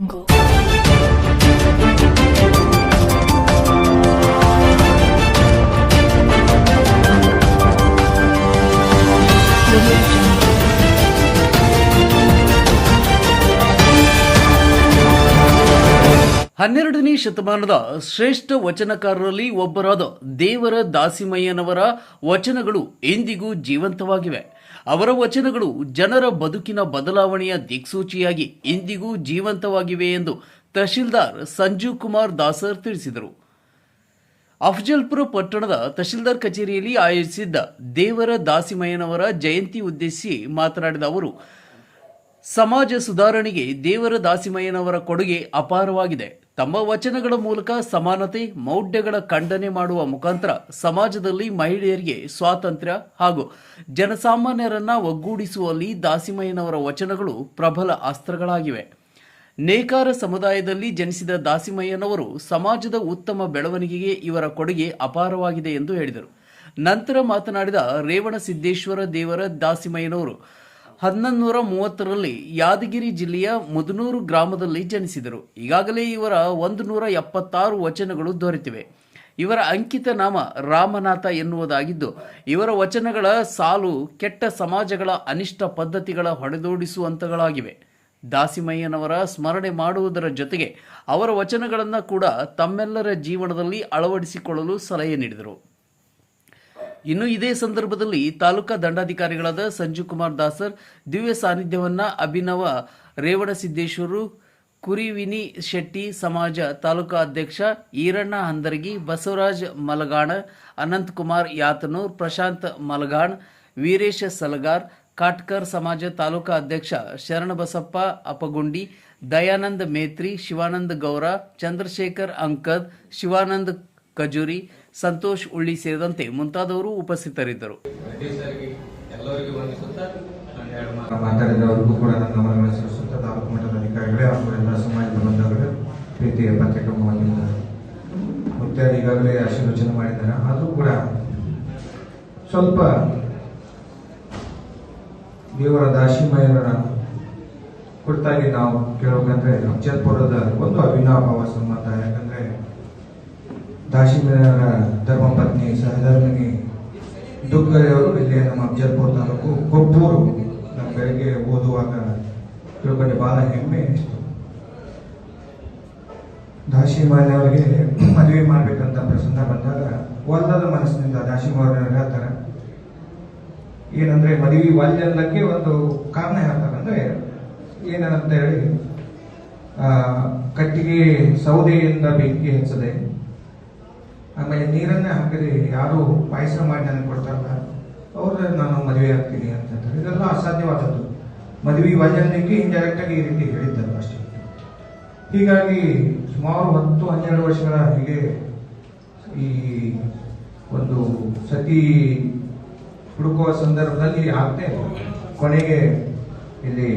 Go. ಹನ್ನೆರಡನೇ ಶತಮಾನದ ಶ್ರೇಷ್ಠ ವಚನಕಾರರಲ್ಲಿ ಒಬ್ಬರಾದ ದೇವರ ದಾಸಿಮಯ್ಯನವರ ವಚನಗಳು ಎಂದಿಗೂ ಜೀವಂತವಾಗಿವೆ ಅವರ ವಚನಗಳು ಜನರ ಬದುಕಿನ ಬದಲಾವಣೆಯ ದಿಕ್ಸೂಚಿಯಾಗಿ ಇಂದಿಗೂ ಜೀವಂತವಾಗಿವೆ ಎಂದು ತಹಶೀಲ್ದಾರ್ ಸಂಜೀವ್ ಕುಮಾರ್ ದಾಸರ್ ತಿಳಿಸಿದರು. ಅಫಜಲ್ಪುರ ಪಟ್ಟಣದ ತಹಶೀಲ್ದಾರ್ ಕಚೇರಿಯಲ್ಲಿ ಆಯೋಜಿಸಿದ್ದ ದೇವರ ದಾಸಿಮಯ್ಯನವರ ಜಯಂತಿ ಉದ್ದೇಶಿಸಿ ಮಾತನಾಡಿದ ಅವರು, ಸಮಾಜ ಸುಧಾರಣೆಗೆ ದೇವರ ದಾಸಿಮಯ್ಯನವರ ಕೊಡುಗೆ ಅಪಾರವಾಗಿದೆ. ತಮ್ಮ ವಚನಗಳ ಮೂಲಕ ಸಮಾನತೆ, ಮೌಢ್ಯಗಳ ಖಂಡನೆ ಮಾಡುವ ಮುಖಾಂತರ ಸಮಾಜದಲ್ಲಿ ಮಹಿಳೆಯರಿಗೆ ಸ್ವಾತಂತ್ರ್ಯ ಹಾಗೂ ಜನಸಾಮಾನ್ಯರನ್ನ ಒಗ್ಗೂಡಿಸುವಲ್ಲಿ ದಾಸಿಮಯ್ಯನವರ ವಚನಗಳು ಪ್ರಬಲ ಅಸ್ತ್ರಗಳಾಗಿವೆ. ನೇಕಾರ ಸಮುದಾಯದಲ್ಲಿ ಜನಿಸಿದ ದಾಸಿಮಯ್ಯನವರು ಸಮಾಜದ ಉತ್ತಮ ಬೆಳವಣಿಗೆಗೆ ಇವರ ಕೊಡುಗೆ ಅಪಾರವಾಗಿದೆ ಎಂದು ಹೇಳಿದರು. ನಂತರ ಮಾತನಾಡಿದ ರೇವಣಸಿದ್ದೇಶ್ವರ ದೇವರ ದಾಸಿಮಯ್ಯನವರು ಹನ್ನೊಂದೂರ ಮೂವತ್ತರಲ್ಲಿ ಯಾದಗಿರಿ ಜಿಲ್ಲೆಯ ಮುದನೂರು ಗ್ರಾಮದಲ್ಲಿ ಜನಿಸಿದರು. ಈಗಾಗಲೇ ಇವರ ಒಂದು ನೂರ ಎಪ್ಪತ್ತಾರು ವಚನಗಳು ದೊರೆತಿವೆ. ಇವರ ಅಂಕಿತ ನಾಮ ರಾಮನಾಥ ಎನ್ನುವುದಾಗಿದ್ದು, ಇವರ ವಚನಗಳ ಸಾಲು ಕೆಟ್ಟ ಸಮಾಜಗಳ ಅನಿಷ್ಟ ಪದ್ಧತಿಗಳ ಹೊಡೆದೋಡಿಸುವಂತಗಳಾಗಿವೆ. ದಾಸಿಮಯ್ಯನವರ ಸ್ಮರಣೆ ಮಾಡುವುದರ ಜೊತೆಗೆ ಅವರ ವಚನಗಳನ್ನು ಕೂಡ ತಮ್ಮೆಲ್ಲರ ಜೀವನದಲ್ಲಿ ಅಳವಡಿಸಿಕೊಳ್ಳಲು ಸಲಹೆ ನೀಡಿದರು. ಇನ್ನು ಇದೇ ಸಂದರ್ಭದಲ್ಲಿ ತಾಲೂಕಾ ದಂಡಾಧಿಕಾರಿಗಳಾದ ಸಂಜೀವ್ ಕುಮಾರ್ ದಾಸರ್, ದಿವ್ಯ ಸಾನ್ನಿಧ್ಯವನ್ನ ಅಭಿನವ ರೇವಣಸಿದ್ದೇಶ್ವರು ಕುರಿವಿನಿ ಶೆಟ್ಟಿ ಸಮಾಜ ತಾಲೂಕಾ ಅಧ್ಯಕ್ಷ ಈರಣ್ಣ ಹಂದರಗಿ, ಬಸವರಾಜ್ ಮಲಗಾಣ, ಅನಂತ್ ಕುಮಾರ್ ಯಾತನೂರ್, ಪ್ರಶಾಂತ್ ಮಲಗಾಣ್, ವೀರೇಶ ಸಲಗಾರ್, ಕಾಟ್ಕರ್ ಸಮಾಜ ತಾಲೂಕಾ ಅಧ್ಯಕ್ಷ ಶರಣಬಸಪ್ಪ ಅಪಗುಂಡಿ, ದಯಾನಂದ ಮೇತ್ರಿ, ಶಿವಾನಂದ ಗೌರ, ಚಂದ್ರಶೇಖರ್ ಅಂಕದ್, ಶಿವಾನಂದ ಖಜೂರಿ ಸಂತೋಷ್ ಉಳ್ಳಿ ಸೇರಿದಂತೆ ಮುಂತಾದವರು ಉಪಸ್ಥಿತರಿದ್ದರು. ಪ್ರೀತಿಯ ಪತ್ರಿಕಾ ಮಾಧ್ಯಮದ ಮುತ್ಯಾರು ಈಗಾಗಲೇ ಆಶೀರ್ವಚನ ಮಾಡಿದ್ದಾರೆ. ಆದರೂ ಕೂಡ ಸ್ವಲ್ಪ ದೇವರ ದಾಶಿಮಯರ ಕುರಿತಾಗಿ ನಾವು ಕೇಳಬೇಕಂದ್ರೆ ಅಫಜಲ್ಪುರದ ಒಂದು ಅವಿನಾಭಾವ ಸಂಬಂಧ. ಯಾಕಂದ್ರೆ ದಾಶಿಮಯರ ಧರ್ಮಪತ್ನಿ ಸಹಧರ್ಮಿನಿ ದುಗ್ಗರೆಯವರು ಇಲ್ಲಿ ನಮ್ಮ ಅಫಜಲ್ಪುರ ತಾಲೂಕು ಕೊಬ್ಬೂರು ನಮ್ಮ ಬೆಳಗ್ಗೆ ಓದುವಾಗ ತಿಳ್ಕೊಂಡು ಬಹಳ ಹೆಮ್ಮೆ ದಾಶಿಮಾಲಿ ಅವರಿಗೆ ಮದುವೆ ಮಾಡ್ಬೇಕಂತ ಪ್ರಸಂಗ ಬಂದಾಗ ಒಲ್ಲದ ಮನಸ್ಸಿನಿಂದ ದಾಶಿಮಾಲಿ ಹೇಳ್ತಾರೆ, ಏನಂದ್ರೆ ಮದುವೆ ವಾಲ್ಯಲ್ಲಕ್ಕೆ ಒಂದು ಕಾರಣ ಹೇಳ್ತಾರೆ ಅಂದ್ರೆ ಏನಂತ ಹೇಳಿ ಕಟ್ಟಿಗೆ ಸೌದೆಯಿಂದ ಬೆಂಕಿ ಹಚ್ಚದೆ ಆಮೇಲೆ ನೀರನ್ನೇ ಹಾಕಿದ್ರೆ ಯಾರು ಪಾಯಸ ಮಾಡಿ ನನಗೆ ಕೊಡ್ತಾರಲ್ಲ, ಅವ್ರ ನಾನು ಮದುವೆ ಆಗ್ತೀನಿ ಅಂತಂದ್ರೆ ಇದೆಲ್ಲ ಅಸಾಧ್ಯವಾದದ್ದು. ಮದುವೆ ವಜನಕ್ಕೆ ಇಂಡೈರೆಕ್ಟ್ ಆಗಿ ಈ ರೀತಿ ಹೇಳಿದ್ದರು ಅಷ್ಟೇ. ಹೀಗಾಗಿ ಸುಮಾರು ಹತ್ತು, ಹನ್ನೆರಡು ವರ್ಷಗಳ ಹೀಗೆ ಈ ಒಂದು ಸತಿ ಹುಡುಕುವ ಸಂದರ್ಭದಲ್ಲಿ ಆಗ್ತಾ. ಕೊನೆಗೆ ಇಲ್ಲಿ